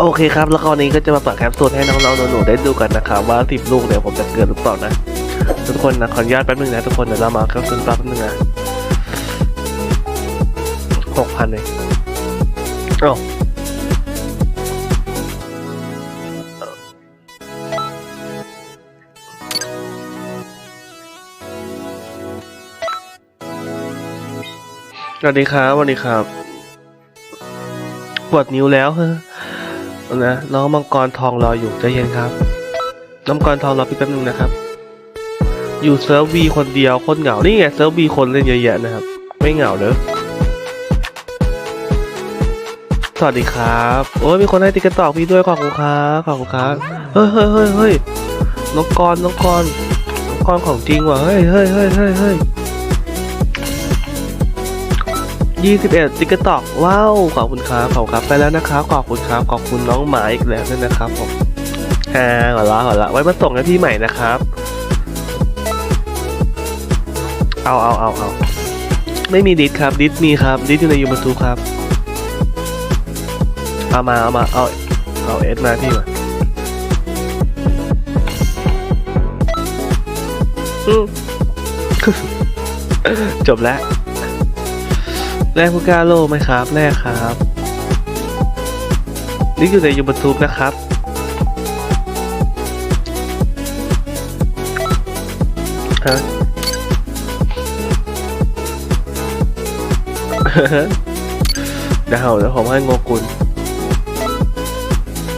โอเคครับ แล้วก็วันนี้ก็จะมาเปิดแคปซูลให้น้องๆหนูๆได้ดูกันนะครับว่าสิบลูกเนี่ยผมจะเกินหรือเปล่านะทุกคนนะขออนุญาตแป๊บนึงนะทุกคนเดี๋ยวเรามาแคปซูลแป๊บนึงนะหกพันเองเอ้าสวัสดีครับสวัสดีครับ ปวดนิ้วแล้วเฮ้อ นะน้องมังกรทองรออยู่ใจเย็นครับน้องมังกรทองรอพี่แป๊บนึงนะครับ อยู่เซิร์ฟวีคนเดียวคนเหงานี่ไงเซิร์ฟวีคนเล่นเยอะแยะนะครับ ไม่เหงาเลยสวัสดีครับ โอ้ยมีคนให้ติ๊กเกอร์ตอกพี่ด้วยขอบคุณครับขอบคุณครับเฮ้ยเฮ้ยเฮ้ยเฮ้ยน้องกรน้องกรน้องกรของจริงว่ะเฮ้ยเฮ้ยเฮ้ยเฮ้ย เฮ้ยยี่สิบเอ็ดติ๊กเกอร์ตอกว้าว ขอบคุณครับ ขอบคุณครับ ไปแล้วนะครับ ขอบคุณครับ ขอบคุณน้องหมาอีกแล้วด้วยนะครับผมฮ่าหัวเราะหัวเราะไว้มาส่งให้พี่ใหม่นะครับ เอาเอาเอาเอาไม่มีดิสครับ ดิสมีครับ ดิสอยู่ในยูทูบครับ เอามา เอามา เอา เอาเอสมาพี่มาจบแล้ว แรกผู้กล้าโลไหมครับแรกครับนี่อยู่ในยูทูบนะครับฮะเดี๋ยวเดี๋ยวผมให้โงกุล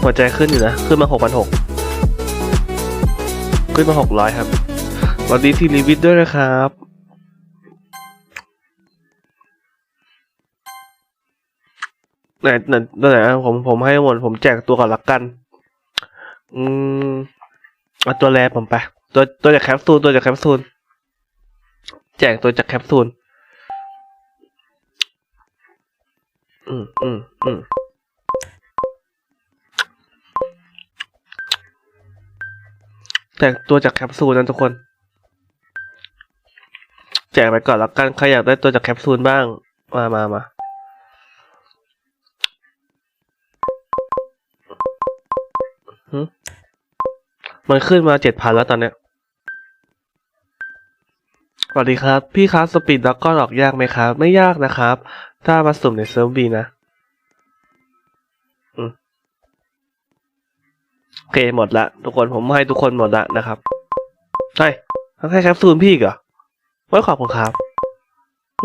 หัวใจขึ้นอยู่นะ ขึ้นมาหกพันหกขึ้นมาหกร้อยครับสวัสดีทีรีวิทด้วยนะครับ ไหนไหนไหนอะผมผมให้หมดผมแจกตัวก่อนละกัน อืมเอาตัวแรกผมไป ตัวตัวจากแคปซูลตัวจากแคปซูลแจกตัวจากแคปซูลอืมอืมอืมแต่งตัวจากแคปซูลนะทุกคน แจกไปก่อนแล้วกันใครอยากได้ตัวจากแคปซูลบ้าง มามามา มันขึ้นมาเจ็ดพันแล้วตอนเนี้ย สวัสดีครับ พี่ครับสปีดด็อกก็ออกยากไหมครับ ไม่ยากนะครับ ถ้ามาสุ่มในเซิร์ฟบีนะโอเคหมดละ ทุกคนผมให้ทุกคนหมดละนะครับเฮ้ยต้องให้แคปซูลพี่อีกเหรอไม่ขอบคุณครับ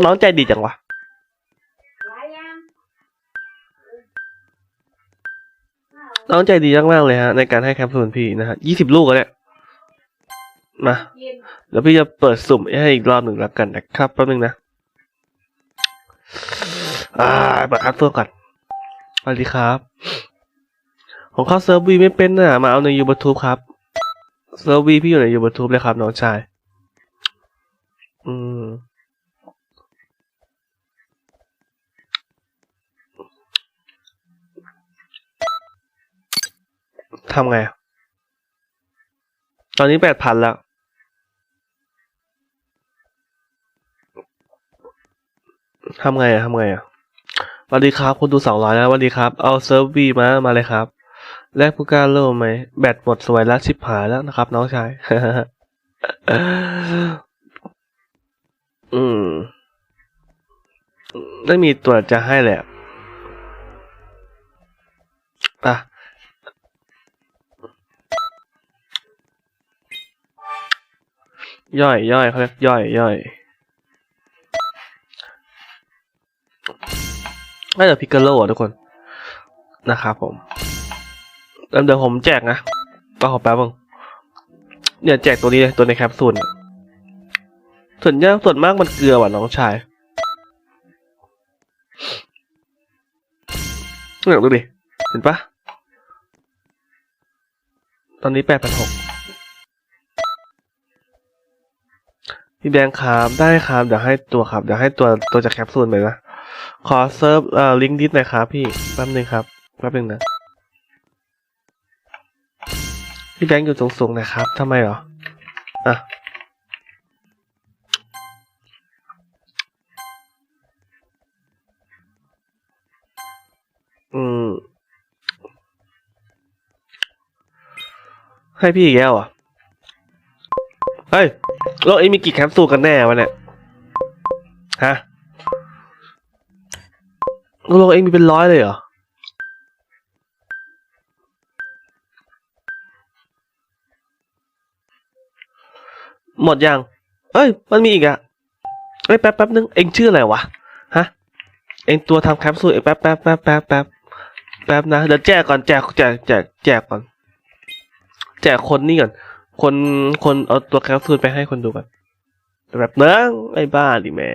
น้องใจดีจังวะ น้องใจดีมากๆเลยฮะในการให้แคปซูลพี่นะฮะยี่สิบลูกแล้วเนี่ยมาเดี๋ยวพี่จะเปิดสุ่มให้อีกรอบหนึ่งแล้วกันนะครับแป๊บนึงนะอ่าเปิดคัดตัวก่อนสวัสดีครับ ผมเข้าเซิร์ฟวีไม่เป็นน่ะ มาเอาในยูทูบครับ เซิร์ฟวีพี่อยู่ในยูทูบเลยครับน้องชาย อืม ทำไง ตอนนี้แปดพันแล้ว ทำไงอะทำไงอะสวัสดีครับคุณดูสองร้อยแล้วสวัสดีครับ เอาเซิร์ฟวีมา มาเลยครับ แลกผู้กล้าเริ่มไหม แบตหมดสวยแล้วชิบหายแล้วนะครับ น้องชาย อืมไม่มีตัวจะให้แหละอะ ย่อยย่อยเขาเรียกย่อยย่อยน่าจะพิกเกโลอะทุกคนนะครับผมแล้วเดี๋ยวผมแจกนะก็ขอแป๊บนึงเนี่ยแจกตัวนี้เลยตัวในแคปซูลส่วนยากส่วนมากมันเกลือว่ะน้องชายเนี่ยดูดิ เห็นปะตอนนี้แปดพันหก พี่แบงค์ครับ ได้ครับ เดี๋ยวให้ตัวครับ เดี๋ยวให้ตัวตัวจากแคปซูลไปนะ ขอเซิร์ฟเอ่อลิงก์ดิสหน่อยครับพี่ แป๊บนึงครับ แป๊บนึงนะ พี่แบงค์อยู่สูงนะครับทำไมหรอ อะอืมให้พี่อีกแล้วอะ เฮ้ยโลกเองมีกี่แคปซูลกันแน่วะเนี่ย ฮะโลกเองมีเป็นร้อยเลยเหรอ หมดยัง เอ้ย มันมีอีกอะเอ้ยแป๊บแป๊บนึง เองชื่ออะไรวะ ฮะ เองตัวทำแคปซูลเองแป๊บแป๊บแป๊บแป๊บแป๊บแป๊บนะ เดี๋ยวแจกก่อนแจกแจกแจกแจกก่อน แจกคนนี่ก่อน คนคนเอาตัวแคปซูลไปให้คนดูก่อนแบบเนื้อไอ้บ้าดิแม่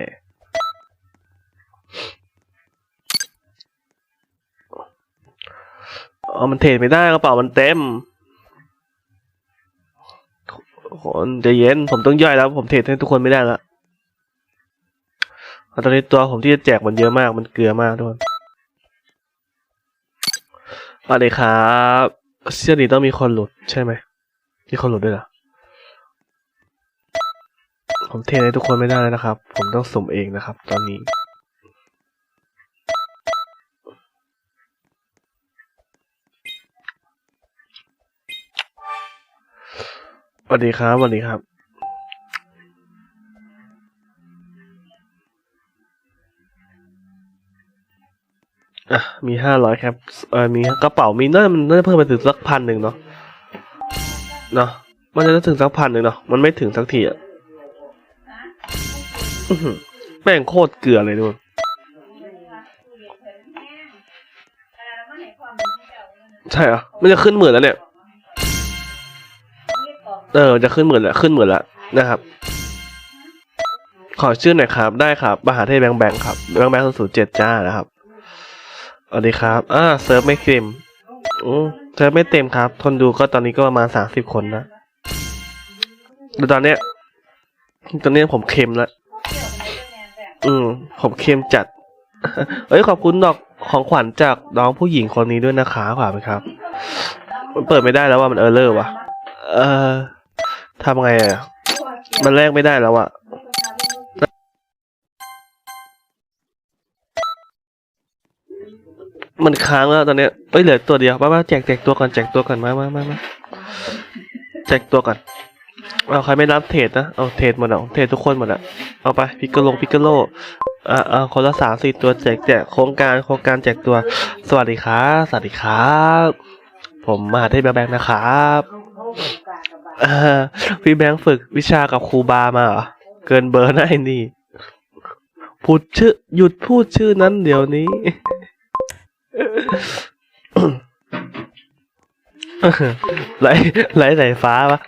อ๋อมันเทรดไม่ได้กระเป๋ามันเต็ม คนจะเย็นผมต้องย่อยแล้ว ผมเทรดให้ทุกคนไม่ได้ละตอนนี้ตัวผมที่จะแจกมันเยอะมากมันเกลือมากทุกคนสวัสดีครับเชื่อดีต้องมีคนหลุดใช่ไหม มีคนหลุดด้วยเหรอ ผมเทให้ทุกคนไม่ได้แล้วนะครับ ผมต้องสุ่มเองนะครับ ตอนนี้ สวัสดีครับสวัสดีครับอะมีห้าร้อยครับเออมีกระเป๋ามีน่ามันน่าจะเพิ่มไปถึงสักพันหนึ่งเนาะ เนาะมันจะถึงสักพันหนึ่งเนาะมันไม่ถึงสักทีอะแม่งโคตรเกลือเลยดูนใช่เหรอมันจะขึ้นหมื่นแล้วเนี่ยเออจะขึ้นหมื่นแล้วขึ้นหมื่นแล้วนะครับ ขอชื่อหน่อยครับ ได้ครับมหาเทพแบงแบงครับแบงแบงศูนย์เจ็ดจ้านะครับสวัสดีครับ อ่าเซิร์ฟไม่เต็มอืม เซิร์ฟไม่เต็มครับทนดูก็ตอนนี้ก็ประมาณสามสิบคนนะแต่ตอนเนี้ย ตอนเนี้ยผมเค็มแล้ว อืม ผมเค็มจัด เอ้ยขอบคุณดอกของขวัญจากน้องผู้หญิงคนนี้ด้วยนะคะขอบคุณครับ มันเปิดไม่ได้แล้วว่ามันเออร์เลอร์ว่ะ เออทำไงอะ มันแลกไม่ได้แล้วอะ มันค้างแล้วตอนเนี้ยเอ้ยเหลือตัวเดียวมามาแจกแจกตัวก่อนแจกตัวก่อนมามามามาแจกตัวก่อนเอาใครไม่รับเทรดนะเอาเทรดหมดอะเทรดทุกคนหมดอะเอาไปพิกเกลงพิกโลอ่าอ่าคนละสามสี่ตัวแจกแจกโครงการโครงการแจกตัวสวัสดีครับสวัสดีครับ ผมมาเทพแบงค์นะครับอ่าพี่แบงค์ฝึกวิชากับครูบามาเหรอเกินเบอร์นะไอ้นี่พูดชื่อหยุดพูดชื่อนั้นเดี๋ยวนี้ ไหลไหลสายฟ้าปะ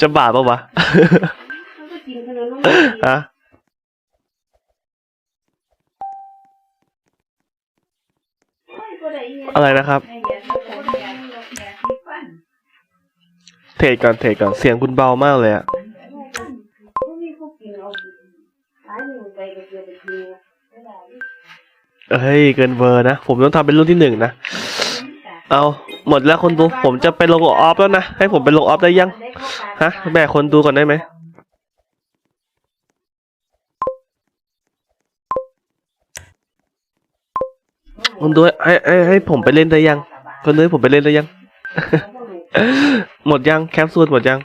จะบาปปะวะฮะอะไรนะครับ เทรดก่อนเทรดก่อน เสียงคุณเบามากเลยอะ เฮ้ยเกินเบอร์นะ ผมต้องทำเป็นรุ่นที่หนึ่งนะ เอาหมดแล้วคนดู ผมจะไปลงออฟแล้วนะ ให้ผมไปลงออฟได้ยัง ฮะ แม่คนดูก่อนได้ไหมคนดูให้ให้ให้ผมไปเล่นได้ยัง คนดูให้ผมไปเล่นได้ยัง หมดยังแคปซูลหมดยัง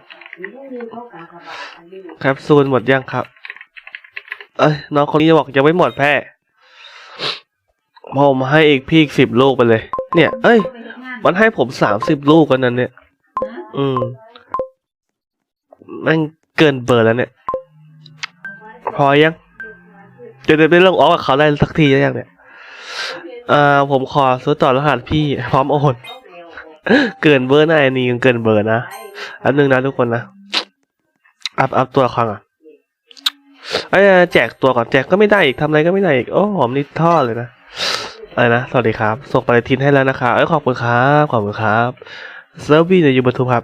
แคปซูลหมดยังครับ เอ้ยน้องคนนี้จะบอกยังไม่หมดแพ้ ผมให้อีกพี่อีกสิบลูกไปเลย เนี่ย เอ้ย มันให้ผมสามสิบลูกกันนั้นเนี่ย อืมมันเกินเบอร์แล้วเนี่ย พอยัง จะได้ไปลงออฟกับเขาได้สักทียังเนี่ยอ่าผมขอซื้อต่อรหัสพี่พร้อมโอนเกินเบอร์นะไอ้นี่ยังเกินเบอร์นะอันหนึ่งนะทุกคนนะ อัพอัพตัวครั้งอะไอ้แจกตัวก่อนแจกก็ไม่ได้อีกทำอะไรก็ไม่ได้อีก โอ้หอมนิดท่อเลยนะ อะไรนะ สวัสดีครับ ส่งปฏิทินให้แล้วนะครับเอ้ยขอบคุณครับ ขอบคุณครับ เซิร์ฟวี่ในยูทูบครับ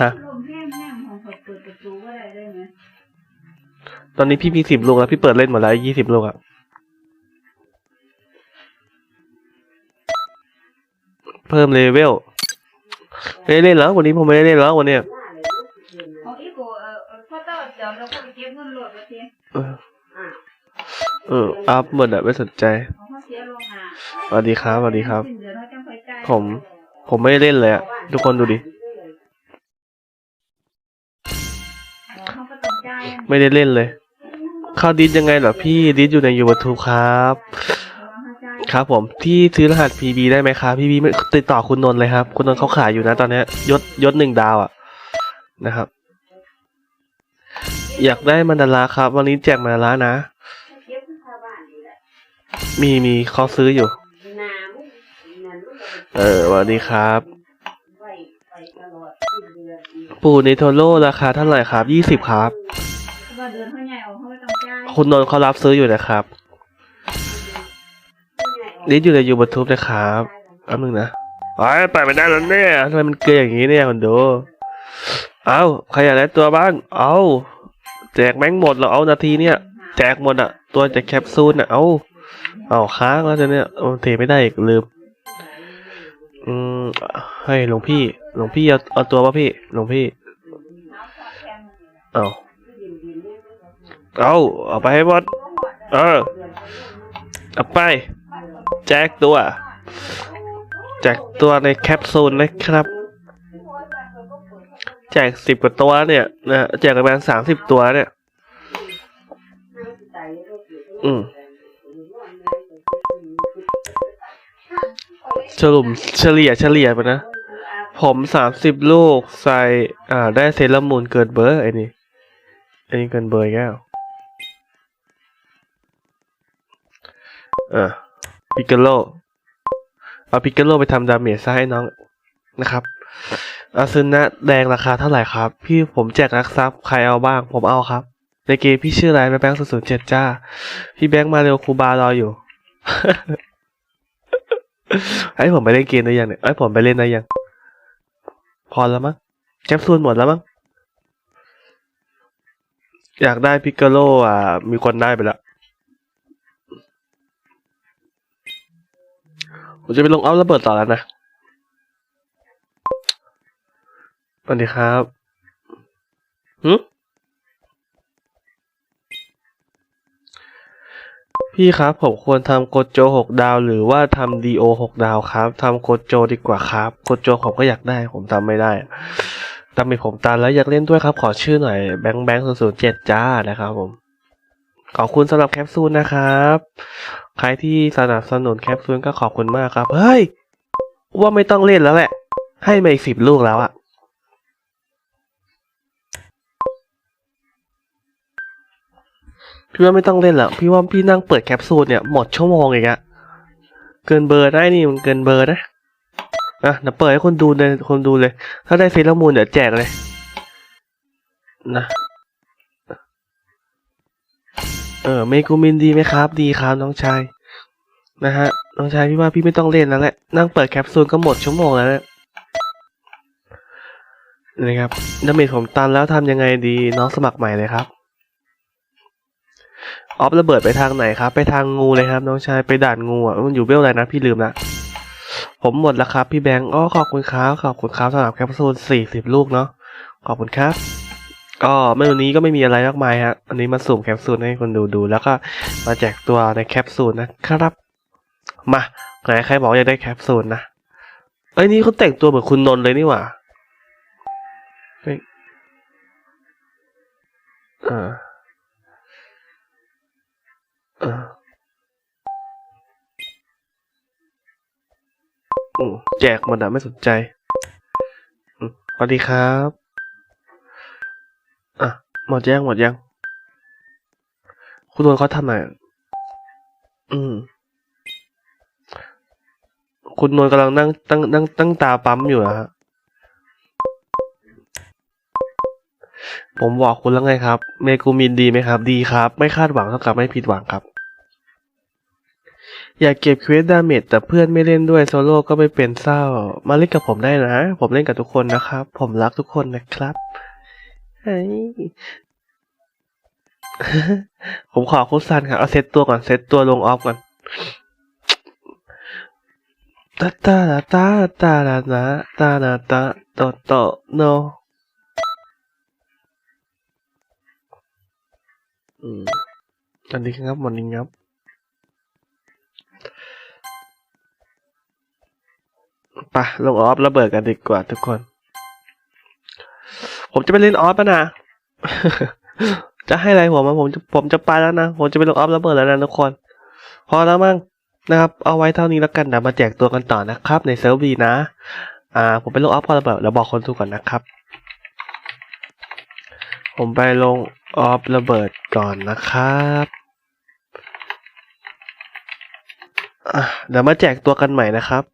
ฮะตอนนี้พี่มีสิบลูกแล้ว พี่เปิดเล่นหมดแล้วยี่สิบลูกอะเพิ่มเลเวลไม่ได้เล่นแล้ววันนี้ผมไม่ได้เล่นแล้ววันเนี้ยของอีโกเออเออพ่อเต้าจอมแล้วก็ไปเก็บเงินโหลดมาเทียเออเอออัพหมดอะไม่สนใจขอ วัสดีครับสวัสดีครับสิ้นเดือนเขาจังไปจ่ายผม ผมไม่ได้เล่นเลยอะว่าทุกคนดูดิเขาก็ต้องจ่ายไม่ได้เล่นเลยเข้าดิสยังไงเหรอพี่ดิสอยู่ในยูทูบครับ ครับผมที่ซื้อรหัส PB ได้ไหมครับ PB ไม่ติดต่อคุณนนท์เลยครับ คุณนนท์เขาขายอยู่นะตอนเนี้ยยศยศหนึ่งดาวอะนะครับ อยากได้มันดาราครับ วันนี้แจกมันดารานะ มีมีเขาซื้ออยู่ เออสวัสดีครับปูในโทโร่ราคาเท่าไหร่ครับยี่สิบครับว่าเดินเขาใหญ่ออกเขาก็ต้องจ่ายคุณนนท์เขารับซื้ออยู่นะครับนี่อยู่ในยูทูบนะครับแป๊บนึงนะไอ้ยไปไม่ได้แล้วเนี่ยทำไมมันเกยอย่างนี้เนี่ยคนดู เอาใครอยากได้ตัวบ้าง เอาแจกแม่งหมดแล้วเอานาทีเนี่ย แจกหมดอะตัวจากแคปซูลอะเอาเอาค้างแล้วจะเนี่ยโอ้เทไม่ได้อีกลืม อืมให้หลวงพี่ หลวงพี่เอาเอาตัวป่ะพี่ หลวงพี่ เอาเอาเอาไปให้หมดเออเอาไป แจกตัว แจกตัวในแคปซูลนะครับ แจกสิบกว่าตัวเนี่ยนะแจกประมาณสามสิบตัวเนี่ย อืม สรุปเฉลี่ยเฉลี่ยไปนะ ผมสามสิบลูกใส่ อ่า ได้เซรามูนเกินเบอร์ไอ้นี่ไอ้นี่เกินเบอร์อีกแล้วอ่าพิกาโลเอาพิกาโลไปทำดาเมจซะให้น้องนะครับอาซึนะแดงราคาเท่าไหร่ครับ พี่ผมแจกรักทรัพย์ใครเอาบ้าง ผมเอาครับ ในเกมพี่ชื่ออะไรแบงค์ศูนย์เจ็ดจ้า พี่แบงค์มาเร็วครูบารออยู่ ไอ้ผมไปเล่นเกมได้ยังเนี่ยไอ้ผมไปเล่นได้ยัง พอแล้วมั้งแคปซูลหมดแล้วมั้งอยากได้พิกาโลอะ มีคนได้ไปแล้วผมจะไปลงเอาระเบิดต่อแล้วนะสวัสดีครับหึ พี่ครับผมควรทำโกโจหกดาว หรือว่าทำดีโอหกดาวครับทำโกโจดีกว่าครับโกโจผมก็อยากได้ ผมทำไม่ได้ทำให้ผมตันแล้วอยากเล่นด้วยครับ ขอชื่อหน่อยแบงค์แบงค์ศูนย์เจ็ดจ้านะครับผม ขอบคุณสำหรับแคปซูลนะครับ ใครที่สนับสนุนแคปซูลก็ขอบคุณมากครับ เฮ้ย ว่าไม่ต้องเล่นแล้วแหละ ให้มาอีกสิบลูกแล้วอะ พี่ว่าไม่ต้องเล่นล้วพี่ว่าพี่นั่งเปิดแคปซูลเนี่ยหมดชั่วโมงอีกอะเกินเบอร์ได้นี่มันเกินเบอร์นะอะเดี๋ยวเปิดให้คนดูเลยคนดูเลย ถ้าได้เซรามูนเดี๋ยวแจกเลย นะเออเมกูมินดีไหมครับ ดีครับน้องชายนะฮะน้องชายพี่ว่าพี่ไม่ต้องเล่นแล้วแหละนั่งเปิดแคปซูลก็หมดชั่วโมงแล้วนี่ยนะครับดาเมจผมตันแล้วทำยังไงดีน้องสมัครใหม่เลยครับ ออฟระเบิดไปทางไหนครับ ไปทางงูเลยครับ น้องชายไปด่านงูอะมันอยู่เวลอะไรนะพี่ลืมละผมหมดแล้วครับ พี่แบงค์อ๋อขอบคุณครับขอบคุณครับสำหรับแคปซูลสี่สิบลูกเนาะขอบคุณครับ ก็เมื่อวันนี้ก็ไม่มีอะไรมากมายฮะอันนี้มาสุ่มแคปซูลให้คนดูดู แล้วก็มาแจกตัวในแคปซูลนะครับ มาไหนใครบอกอยากได้แคปซูลนะเอ้นี่เขาแต่งตัวเหมือนคุณนนท์เลยนี่หว่าเฮ้ยอ่าอ่าอืม แจกหมดอะไม่สนใจสวัสดีครับ อะ หมดยังหมดยัง คุณนนเขาทำอะไรอืม คุณนวลกำลังนั่งตั้งนั่งตั้งตาปั๊มอยู่นะฮะ ผมบอกคุณแล้วไงครับ เมกูมินดีไหมครับ ดีครับ ไม่คาดหวังเท่ากับไม่ผิดหวังครับ อยากเก็บเควสดาเมจแต่เพื่อนไม่เล่นด้วยโซโล่ก็ไม่เป็นเศร้า มาเล่นกับผมได้นะ ผมเล่นกับทุกคนนะครับ ผมรักทุกคนนะครับเฮ้ยผมขอคุณซันครับเอาเซตตัวก่อนเซตตัวลงออฟก่อนตาตาตาตาตาตาตาตาตาตาโตโตโนอืมอันนี้ครับวันนี้ครับ ไปลงออฟระเบิดกันดีกว่าทุกคน ผมจะไปเล่นออฟนะ จะให้อะไรผมอะผมจะผมจะไปแล้วนะ ผมจะไปลงออฟระเบิดแล้วนะทุกคน พอแล้วมั้งนะครับ เอาไว้เท่านี้แล้วกันเดี๋ยวมาแจกตัวกันต่อนะครับ ในเซิร์ฟวีนะ อ่า ผมไปลงออฟพอระเบิดแล้วบอกคนดูก่อนนะครับ ผมไปลงออฟระเบิดก่อนนะครับเดี๋ยวมาแจกตัวกันใหม่นะครับ